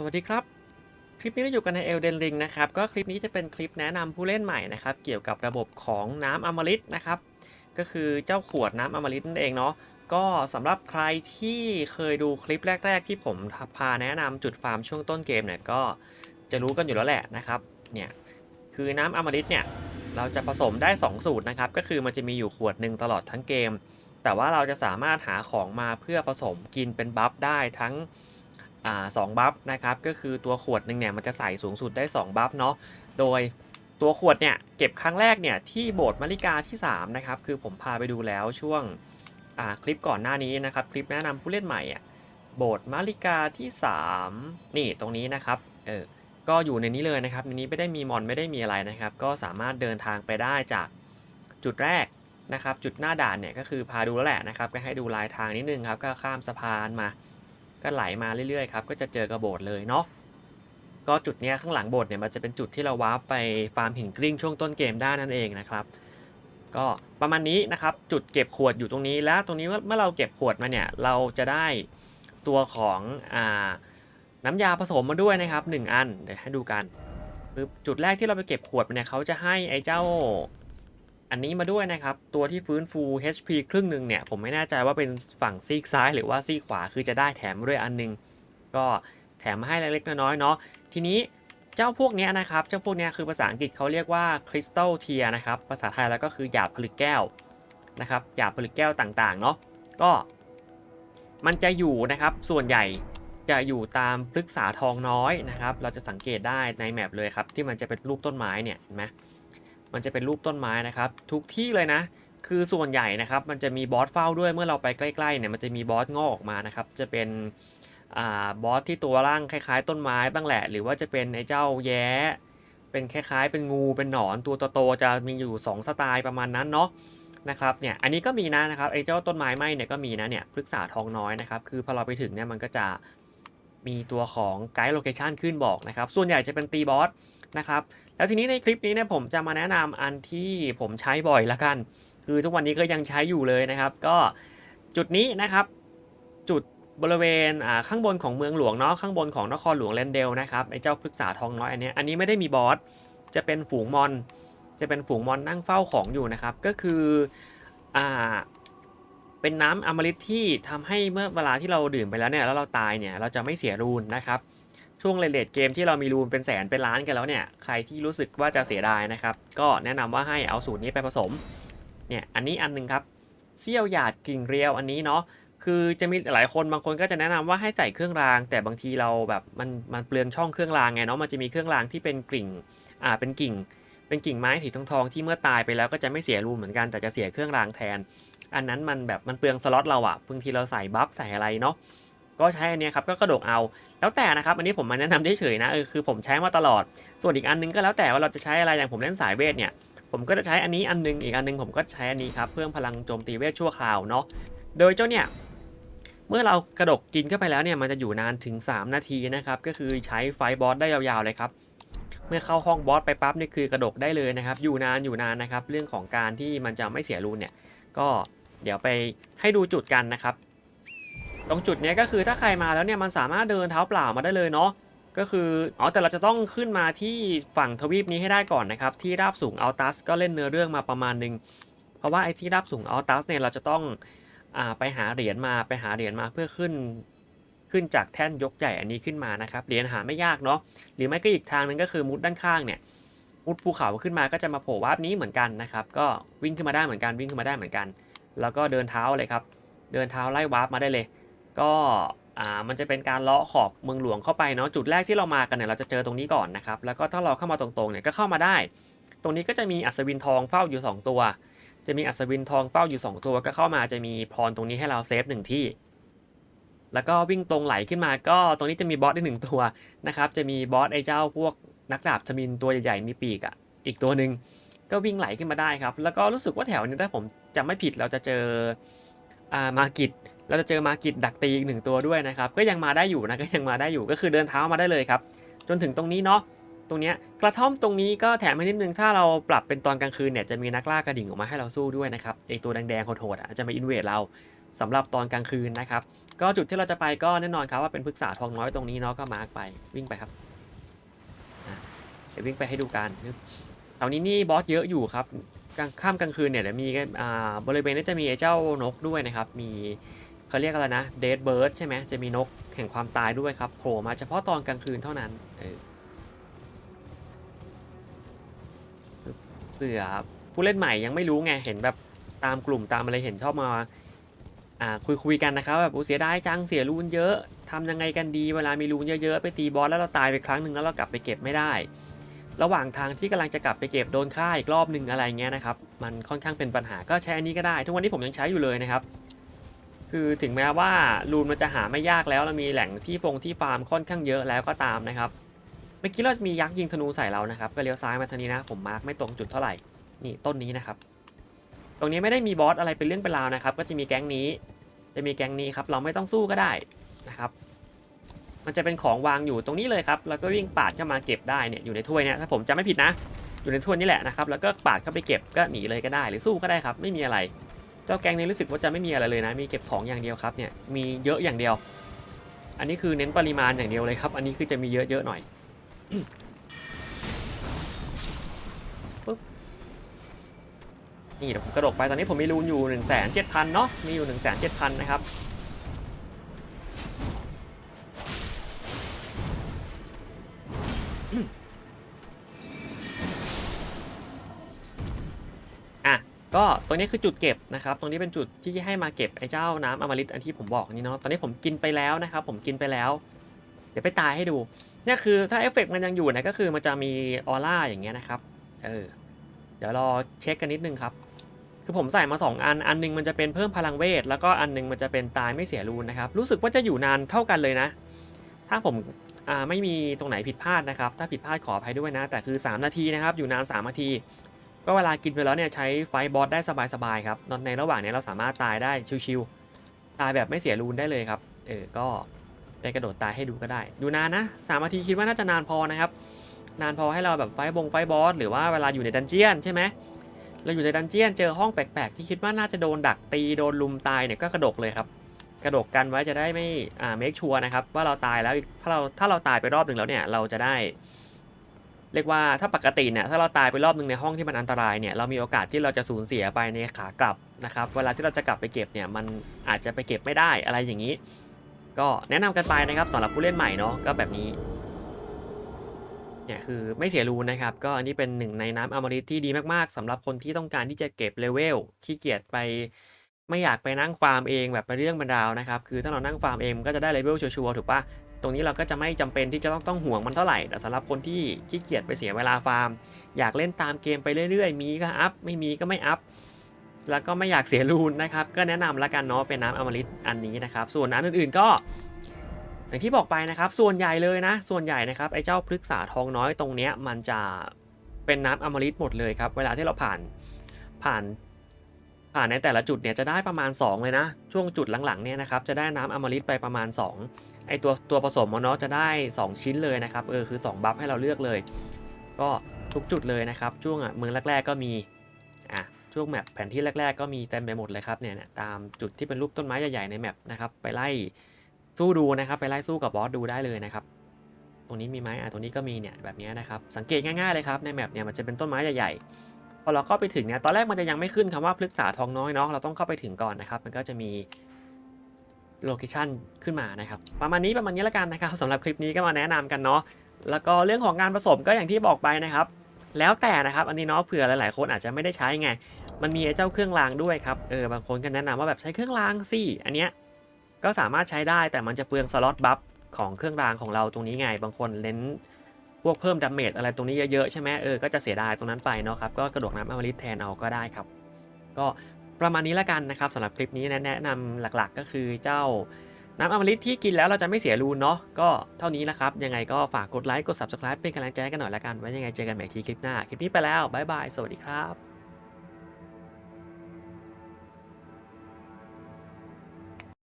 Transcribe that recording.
สวัสดีครับ คลิปนี้เราอยู่กันในเอลเดนริงนะครับ ก็คลิปนี้จะเป็นคลิปแนะนำผู้เล่นใหม่นะครับ เกี่ยวกับระบบของน้ำอมฤตนะครับ ก็คือเจ้าขวดน้ำอมฤตนั่นเองเนาะ ก็สำหรับใครที่เคยดูคลิปแรก ๆ ที่ผมพาแนะนำจุดฟาร์มช่วงต้นเกมเนี่ยก็จะรู้กันอยู่แล้วแหละนะครับ เนี่ยคือน้ำอมฤตเนี่ยเราจะผสมได้ 2 สูตรนะครับ ก็คือมันจะมีอยู่ขวดหนึ่งตลอดทั้งเกม แต่ว่าเราจะสามารถหาของมาเพื่อผสมกินเป็นบัฟได้ทั้ง สองบัฟนะครับก็คือตัวขวดหนึ่งเนี่ยมันจะใส่สูงสุดได้ 2 บัฟเนาะโดยตัวขวดเนี่ยเก็บครั้งแรกเนี่ยที่โบสถ์มาริกาที่3นะครับคือผมพาไปดูแล้วช่วงคลิปก่อนหน้านี้นะครับคลิปแนะนำผู้เล่นใหม่อะโบสถ์มาริกาที่ 3 นี่ตรงนี้นะครับเออก็อยู่ในนี้เลยนะครับในนี้ไม่ได้มีมอนไม่ได้มีอะไรนะครับ ก็สามารถเดินทางไปได้จากจุดแรกนะครับ จุดหน้าด่านเนี่ยก็คือพาดูแล้วแหละนะครับก็ให้ดูลายทางนิดนึงครับก็ข้ามสะพานมา ก็ไหลมาเรื่อยๆครับก็จะเจอกระโบดเลยเนาะก็จุดเนี้ยข้างหลังโบสถ์เนี่ยมันจะเป็นจุดที่เราวาร์ปไปฟาร์มหินกลิ้งช่วงต้นเกมได้นั่นเองนะครับ ก็ประมาณนี้นะครับจุดเก็บขวดอยู่ตรงนี้แล้วตรงนี้เมื่อเราเก็บขวดมาเนี่ยเราจะได้ตัวของอ่าน้ำยาผสมมาด้วยนะครับ 1 อันเดี๋ยวให้ดูกันปึ๊บจุดแรกที่เราไปเก็บขวดเนี่ยเขาจะให้ไอ้เจ้า อันนี้มาด้วยนะครับ ตัวที่ฟื้นฟู HP ครึ่งหนึ่งเนี่ย ผมไม่แน่ใจว่าเป็นฝั่งซีกซ้าย หรือว่าซีกขวาคือจะได้แถมด้วยอันหนึง ก็แถมมาให้เล็กๆน้อยๆเนาะทีนี้เจ้าพวกนี้นะครับ เจ้าพวกนี้คือภาษาอังกฤษเขาเรียกว่าคริสตัลเทียนะครับ ภาษาไทยแล้วก็คือหยาบผลึกแก้วนะครับหยาบผลึกแก้วต่างๆเนาะก็มันจะอยู่นะครับส่วนใหญ่จะอยู่ตามพฤกษาทองน้อยนะครับ เราจะสังเกตได้ในแมปเลยครับ ที่มันจะเป็นรูปต้นไม้เนี่ยเห็นไหม มันจะเป็นรูปต้นไม้นะครับ ทุกที่เลยนะ คือส่วนใหญ่นะครับ มันจะมีบอสเฝ้าด้วยเมื่อเราไปใกล้ๆเนี่ยมันจะมีบอสงอกออกมานะครับ จะเป็นอบอสที่ตัวร่างคล้ายๆ ต้นไม้บ้างแหละ หรือว่าจะเป็นไอ้เจ้าแย้ เป็นคล้ายๆ เป็นงูเป็นหนอนตัวโตๆจะมีอยู่ 2 สไตล์ประมาณนั้นเนาะนะครับเนี่ยอันนี้ก็มีนะนะครับไอ้เจ้าต้นไม้ไหมเนี่ยก็มีนะเนี่ยพฤกษาทองน้อยนะครับคือพอเราไปถึงเนี่ยมันก็จะมีตัวของไกด์โลเคชันขึ้นบอกนะครับส่วนใหญ่จะเป็นตีบอสนะครับ แล้วทีนี้ในคลิปนี้เนี่ยผมจะมาแนะนำอันที่ผมใช้บ่อยละกัน คือทุกวันนี้ก็ยังใช้อยู่เลยนะครับ ก็จุดนี้นะครับ จุดบริเวณข้างบนของเมืองหลวงเนาะข้างบนของนครหลวงแลนเดลนะครับไอ้เจ้าพฤกษาทองน้อยอันนี้อันนี้ไม่ได้มีบอสจะเป็นฝูงมอน จะเป็นฝูงมอนนั่งเฝ้าของอยู่นะครับ ก็คืออ่าเป็นน้ำอมฤตที่ทำให้เมื่อเวลาที่เราดื่มไปแล้วเนี่ยแล้วเราตายเนี่ยเราจะไม่เสียรูนนะครับ ช่วงเลดเกมที่เรามีรูนเป็นแสนเป็นล้านกันแล้วเนี่ย ใครที่รู้สึกว่าจะเสียดายนะครับ ก็แนะนำว่าให้เอาสูตรนี้ไปผสม เนี่ย อันนี้อันหนึงครับเซี่ยวหยาดกิ่งเรียวอันนี้เนาะ คือจะมีหลายคนบางคนก็จะแนะนำว่าให้ใส่เครื่องราง แต่บางทีเราแบบมันมันเปลืองช่องเครื่องรางไงเนาะ มันจะมีเครื่องรางที่เป็นกิ่ง อ่า เป็นกิ่ง เป็นกิ่งไม้สีทองทองที่เมื่อตายไปแล้วก็จะไม่เสียรูนเหมือนกัน แต่จะเสียเครื่องรางแทน อันนั้นมันแบบมันเปลืองสล็อตเราอะบางทีเราใส่บัฟใส่อะไรเนาะ ก็ใช้อันนี้ครับก็กระดกเอา แล้วแต่นะครับอันนี้ผมมาแนะนำเฉยๆนะเออคือผมใช้มาตลอด ส่วนอีกอันนึงก็แล้วแต่ว่าเราจะใช้อะไรอย่างผมเล่นสายเวทเนี่ยผมก็จะใช้อันนี้อันนึงอีกอันนึงผมก็ใช้อันนี้ครับเพิ่มพลังโจมตีเวทชั่วคราวเนาะโดยเจ้าเนี่ยเมื่อเรากระดกกินเข้าไปแล้วเนี่ยมันจะอยู่นานถึง 3 นาทีนะครับก็คือใช้ไฟบอสได้ยาวๆเลยครับเมื่อเข้าห้องบอสไปปั๊บนี่คือกระดกได้เลยนะครับ อยู่นานอยู่นานนะครับ เรื่องของการที่มันจะไม่เสียรูนเนี่ย ก็เดี๋ยวไปให้ดูจุดกันนะครับ ตรงจุดเนี้ยก็คือถ้าใครมาแล้วเนี่ยมันสามารถเดินเท้าเปล่ามาได้เลยเนาะก็คืออ๋อแต่เราจะต้องขึ้นมาที่ฝั่งทวีปนี้ให้ได้ก่อนนะครับ ที่ราบสูงอัลตัสก็เล่นเนื้อเรื่องมาประมาณหนึง เพราะว่าไอ้ที่ราบสูงอัลตัสเนี่ยเราจะต้องอ่าไปหาเหรียญมาไปหาเหรียญมาเพื่อขึ้น ขึ้นจากแท่นยกใหญ่อันนี้ขึ้นมานะครับเหรียญหาไม่ยากเนาะหรือไม่ก็อีกทางนึงก็คือมุดด้านข้างเนี่ยมุดภูเขาขึ้นมาก็จะมาโผล่วาร์ปนี้เหมือนกันนะครับ ก็วิ่งขึ้นมาได้เหมือนกันวิ่งขึ้นมาได้เหมือนกัน แล้วก็เดินเท้าเลยครับ เดินเท้าไล่วาร์ปมาได้เลย ก็อ่ามันจะเป็นการเลาะขอบเมืองหลวงเข้าไปเนาะจุดแรกที่เรามากันเนี่ยเราจะเจอตรงนี้ก่อนนะครับแล้วก็ถ้าเราเข้ามาตรงๆเนี่ยก็เข้ามาได้ ตรงนี้ก็จะมีอัศวินทองเฝ้าอยู่ 2 ตัว จะมีอัศวินทองเฝ้าอยู่ 2 ตัวก็เข้ามาจะมีพรตรงนี้ให้เราเซฟหนึ่งที่ แล้วก็วิ่งตรงไหลขึ้นมาก็ตรงนี้จะมีบอสได้หนึ่งตัวนะครับจะมีบอสไอ้เจ้าพวกนักดาบทมินตัวใหญ่ๆมีปีกอะอีกตัวหนึ่งก็วิ่งไหลขึ้นมาได้ครับแล้วก็รู้สึกว่าแถวนี้ถ้าผมจำไม่ผิดเราจะเจออ่ามากิด เราจะเจอมากิดดักตีอีกหนึ่งตัวด้วยนะครับก็ยังมาได้อยู่นะก็ยังมาได้อยู่ก็คือเดินเท้ามาได้เลยครับจนถึงตรงนี้เนาะตรงเนี้ยกระท่อมตรงนี้ก็แถมให้นิดนึงถ้าเราปรับเป็นตอนกลางคืนเนี่ยจะมีนักล่ากระดิ่งออกมาให้เราสู้ด้วยนะครับไอตัวแดงๆโหดๆอะจะมาอินเวดเราสำหรับตอนกลางคืนนะครับก็จุดที่เราจะไปก็แน่นอนครับว่าเป็นพฤกษาทองน้อยตรงนี้เนาะก็มาร์กไปวิ่งไปครับเดี๋ยววิ่งไปให้ดูกันแถวนี้นี่บอสเยอะอยู่ครับกลางค่ำกลางคืนเนี่ยเดี๋ยวมีอ่าบริเวณนี้จะมีไอ้เจ้านกด้วยนะครับมี เขาเรียกอะไรนะเดดเบิร์ดใช่ไหมจะมีนกแห่งความตายด้วยครับโผล่มาเฉพาะตอนกลางคืนเท่านั้นเออเผื่อผู้เล่นใหม่ยังไม่รู้ไงเห็นแบบตามกลุ่มตามอะไรเห็นชอบมาอ่าคุยคุยกันนะครับแบบโอ้เสียดายจังเสียรูนเยอะทำยังไงกันดีเวลามีรูนเยอะๆไปตีบอสแล้วเราตายไปครั้งหนึ่งแล้วเรากลับไปเก็บไม่ได้ ระหว่างทางที่กำลังจะกลับไปเก็บโดนฆ่าอีกรอบหนึ่งอะไรเงี้ยนะครับมันค่อนข้างเป็นปัญหาก็ใช้อันนี้ก็ได้ ทุกวันนี้ผมยังใช้อยู่เลยนะครับ คือถึงแม้ว่ารูนมันจะหาไม่ยากแล้วเรามีแหล่งที่ฟงที่ฟาร์มค่อนข้างเยอะแล้วก็ตามนะครับเมื่อกี้เรามียักษ์ยิงธนูใส่เรานะครับก็เลี้ยวซ้ายมาทางนี้นะผมมาร์กไม่ตรงจุดเท่าไหร่นี่ต้นนี้นะครับ ตรงนี้ไม่ได้มีบอสอะไรเป็นเรื่องเป็นราวนะครับ ก็จะมีแก๊งนี้ จะมีแก๊งนี้ครับเราไม่ต้องสู้ก็ได้นะครับ มันจะเป็นของวางอยู่ตรงนี้เลยครับแล้วก็วิ่งปาดเข้ามาเก็บได้เนี่ยอยู่ในถ้วยเนี่ยถ้าผมจำไม่ผิดนะ อยู่ในถ้วยนี่แหละนะครับแล้วก็ปาดเข้าไปเก็บก็หนีเลยก็ได้ หรือสู้ก็ได้ครับ ไม่มีอะไร เจ้าแกงนี้รู้สึกว่าจะไม่มีอะไรเลยนะ มีเก็บของอย่างเดียวครับเนี่ย มีเยอะอย่างเดียว อันนี้คือเน้นปริมาณอย่างเดียวเลยครับ อันนี้คือจะมีเยอะๆหน่อยนี่เดี๋ยวผมกระโดดไปตอนนี้ผมมีรูนอยู่1นึ่งแสนเจ็ดพันเนาะ มีอยู่1นึ่งแสนเจ็ดพันนะครับ ก็ตรงนี้คือจุดเก็บนะครับ ตรงนี้เป็นจุดที่ให้มาเก็บไอ้เจ้าน้ำอมฤตอันที่ผมบอกนี่เนาะ ตอนนี้ผมกินไปแล้วนะครับ ผมกินไปแล้ว เดี๋ยวไปตายให้ดู เนี่ยคือถ้าเอฟเฟกต์มันยังอยู่นะก็คือมันจะมีออร่าอย่างเงี้ยนะครับ เออ เดี๋ยวรอเช็คกันนิดนึงครับ คือผมใส่มา 2 อัน อันหนึงมันจะเป็นเพิ่มพลังเวท แล้วก็อันหนึงมันจะเป็นตายไม่เสียรูนนะครับ รู้สึกว่าจะอยู่นานเท่ากันเลยนะ ถ้าผมอ่าไม่มีตรงไหนผิดพลาดนะครับ ถ้าผิดพลาดขออภัยด้วยนะ แต่คือ 3 นาทีนะครับ อยู่นาน 3 นาที ก็เวลากินไปแล้วเนี่ยใช้ไฟบอสได้สบายๆครับในระหว่างนี้เราสามารถตายได้ชิวๆตายแบบไม่เสียรูนได้เลยครับ เออ ก็ไปกระโดดตายให้ดูก็ได้อยู่นานนะสามนาทีคิดว่าน่าจะนานพอนะครับ นานพอให้เราแบบไฟบงไฟบอสหรือว่าเวลาอยู่ในดันเจียนใช่ไหมเราอยู่ในดันเจียนเจอห้องแปลกๆ ที่คิดว่าน่าจะโดนดักตีโดนลุมตายเนี่ยก็กระดกเลยครับ กระดกกันไว้จะได้ไม่อ่าเมคชัวร์นะครับว่าเราตายแล้วถ้าเราถ้าเราตายไปรอบหนึ่งแล้วเนี่ยเราจะได้ เรียกว่าถ้าปกติเนี่ยถ้าเราตายไปรอบหนึ่งในห้องที่มันอันตรายเนี่ยเรามีโอกาสที่เราจะสูญเสียไปในขากลับนะครับเวลาที่เราจะกลับไปเก็บเนี่ยมันอาจจะไปเก็บไม่ได้อะไรอย่างนี้ ก็แนะนำกันไปนะครับสำหรับผู้เล่นใหม่เนาะก็แบบนี้เนี่ยคือไม่เสียรูนนะครับ ก็อันนี้เป็นหนึ่งในน้ำอมฤตที่ดีมากๆสำหรับคนที่ต้องการที่จะเก็บเลเวลขี้เกียจไปไม่อยากไปนั่งฟาร์มเองแบบเป็นเรื่องบรรดาวนะครับ คือถ้าเรานั่งฟาร์มเองก็จะได้เลเวลชัวร์ๆถูกปะ ตรงนี้เราก็จะไม่จำเป็นที่จะต้องต้องห่วงมันเท่าไหร่ แต่สำหรับคนที่ขี้เกียจไปเสียเวลาฟาร์ม อยากเล่นตามเกมไปเรื่อยๆ มีก็อัพ ไม่มีก็ไม่อัพ แล้วก็ไม่อยากเสียรูนนะครับ ก็แนะนำละกันเนาะเป็นน้ำอมฤตอันนี้นะครับ ส่วนอันอื่นๆก็ อย่างที่บอกไปนะครับ ส่วนใหญ่เลยนะ ส่วนใหญ่นะครับไอ้เจ้าพฤกษาทองน้อยตรงเนี้ยมันจะเป็นน้ำอมฤตหมดเลยครับ เวลาที่เราผ่านผ่าน ผ่านในแต่ละจุดเนี่ยจะได้ประมาณ 2 เลยนะ ช่วงจุดหลังๆเนี่ยนะครับจะได้น้ำอมฤตไปประมาณ 2 ไอตัวตัวผสมมันเนาะจะได้ 2 ชิ้นเลยนะครับเออคือ 2 บัฟให้เราเลือกเลย ก็ทุกจุดเลยนะครับ ช่วงอะเมืองแรก ๆ ก็มีอะช่วงแมปแผนที่แรก ๆ ก็มีเต็มไปหมดเลยครับเนี่ยตามจุดที่เป็นรูปต้นไม้ใหญ่ๆในแมปนะครับไปไล่สู้ดูนะครับไปไล่สู้กับบอสดูได้เลยนะครับตรงนี้มีไหมอะตรงนี้ก็มีเนี่ยแบบนี้นะครับสังเกตง่ายๆเลยครับในแมปเนี่ยมันจะเป็นต้นไม้ใหญ่ๆ อเราเข้าไปถึงเนี่ยตอนแรกมันจะยังไม่ขึ้นคำว่าพฤกษาทองน้อยเนาะเราต้องเข้าไปถึงก่อนนะครับมันก็จะมีโลเคชันขึ้นมานะครับประมาณนี้ประมาณนี้แล้วกันนะครับสำหรับคลิปนี้ก็มาแนะนำกันเนาะแล้วก็เรื่องของงานผสมก็อย่างที่บอกไปนะครับ แล้วแต่นะครับอันนี้เนาะเผื่อหลายๆคนอาจจะไม่ได้ใช้ไง มันมีไอ้เจ้าเครื่องรางด้วยครับเออบางคนก็แนะนำว่าแบบใช้เครื่องรางสิอันเนี้ยก็สามารถใช้ได้แต่มันจะเปลืองสล็อตบัฟของเครื่องรางของเราตรงนี้ไง บางคนเน้น พวกเพิ่มดาเมจอะไรตรงนี้เยอะๆใช่ไหมเออก็จะเสียดายตรงนั้นไปเนาะครับก็กระโดดน้ำอมฤตแทนเอาก็ได้ครับ ก็ประมาณนี้ละกันนะครับสำหรับคลิปนี้แนะนำหลักๆ ก็คือเจ้าน้ำอมฤตที่กินแล้วเราจะไม่เสียรูนเนาะก็เท่านี้ละครับ ยังไงก็ฝากกดไลค์กด subscribe เป็นกำลังใจกันหน่อยละกันไว้ยังไงเจอกันใหม่ทีคลิปหน้า คลิปนี้ไปแล้วบ๊ายบายสวัสดีครับ